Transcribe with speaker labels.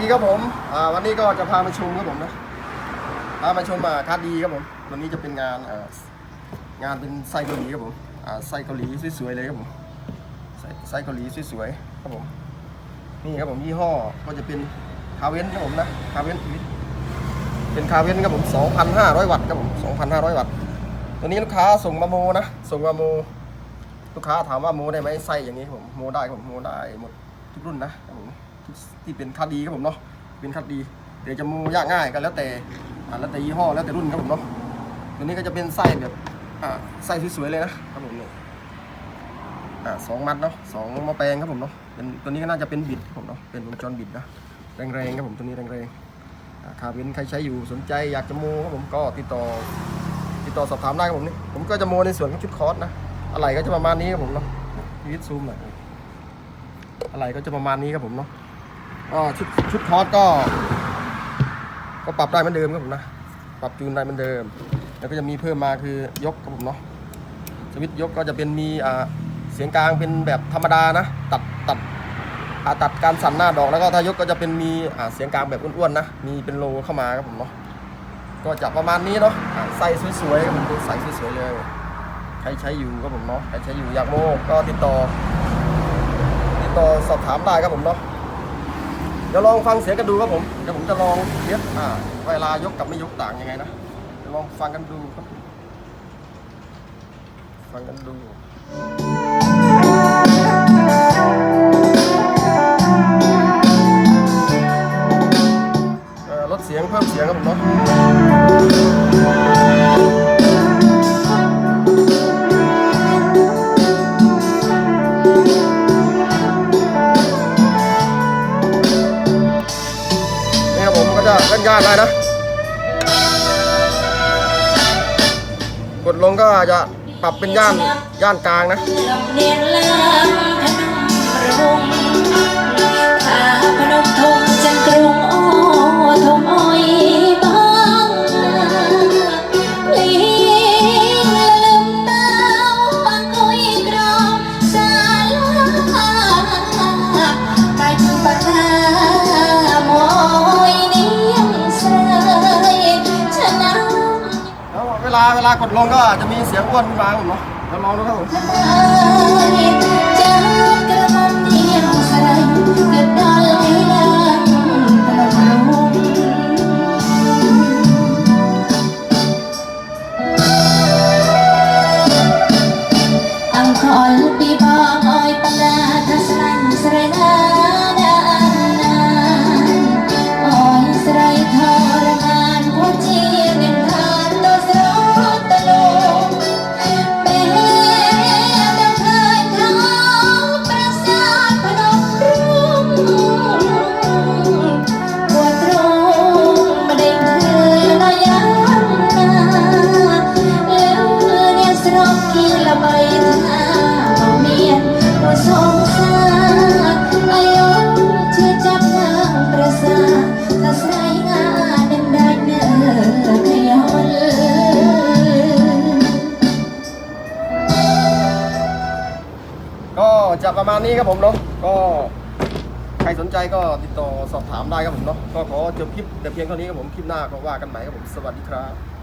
Speaker 1: ดีครับผมวันนี้ก็จะพามาชมครับผมนะพามาชมมาคาร์ดีครับผมวันนี้จะเป็นงานงานเป็นไส้เกาหลีครับผมไส้เกาหลีสวยๆเลยครับผมไส้เกาหลีสวยๆครับผมนี่ครับผมยี่ห้อก็จะเป็นคาเวนครับผมนะคาเวนเป็นคาเวนครับผม 2,500 วัตต์ครับผม 2,500 วัตต์ตัวนี้ลูกค้าส่งมาโมนะส่งมาโมลูกค้าถามว่าโมได้ไหมไส้อย่างนี้ผมโมได้ครับผมโมได้หมดทุกรุ่นนะครับผม ที่เป็นคัดดีครับผมเนาะเป็นคัดดีเดี๋ยวจะโมยากง่ายก็แล้วแต่แล้วแต่ยี่ห้อแล้วแต่รุ่นครับผมเนาะตัวนี้ก็จะเป็นไส้แบบไส้สวยๆเลยนะครับผมเนี่ยอ่าสองมัดเนาะสองมอแปลงครับผมเนาะเป็นตัวนี้ก็น่าจะเป็นบิดครับผมเนาะเป็นวงจรบิดนะแรงๆครับผมตัวนี้แรงๆอ่าคาเวนใครใช้อยู่สนใจอยากจะโมครับผมก็ติดต่อติดต่อสอบถามได้ครับผมนี่ผมก็จะโมในส่วนของชุดคอร์สนะอะไรก็จะประมาณนี้ครับผมเนาะพีวิทซูมหน่อยอะไรก็จะประมาณนี้ครับผมเนาะ ก็ชุดชุดคอสก็ ก็ปรับได้เหมือนเดิมครับผมนะ ปรับจูนได้เหมือนเดิม แล้วก็จะมีเพิ่มมาคือยกครับผมเนาะ สวิตยกก็จะเป็นมีอ่าเสียงกลางเป็นแบบธรรมดานะ ตัดตัดตัดการสั่นหน้าดอกแล้วก็ถ้ายกก็จะเป็นมีเสียงกลางแบบอ้วนๆนะ มีเป็นโลเข้ามาครับผมเนาะ ก็จะประมาณนี้เนาะใส่สวยๆครับผมใส่สวยๆเลยใครใช้อยู่ครับผมเนาะ ใครใช้อยู่อยากโมก็ติดต่อ ติดต่อสอบถามได้ครับผมเนาะ ดี๋ยวลองฟังเสียงกันดูครับผม เดี๋ยวผมจะลองเทสอ่าเวลายกกับไม่ยกต่างยังไงนะ เดี๋ยวลองฟังกันดูครับ ฟังกันดูเอ่อลดเสียงเพิ่มเสียงครับผมเนาะานได้นะกดลงก็จะปรับเป็นย่านย่านกลางนะ
Speaker 2: ลาก
Speaker 1: ดลงก็จะมีเสียงอ้วนขึ้นมาผมเนาะเดี๋ยวลองดูครับผม ก็จะประมาณนี้ครับผมเนาะก็ใครสนใจก็ติดต่อสอบถามได้ครับผมเนาะก็ขอจบคลิปแต่เพียงเท่านี้ครับผมคลิปหน้าก็ว่ากันใหม่ครับผมสวัสดีครับ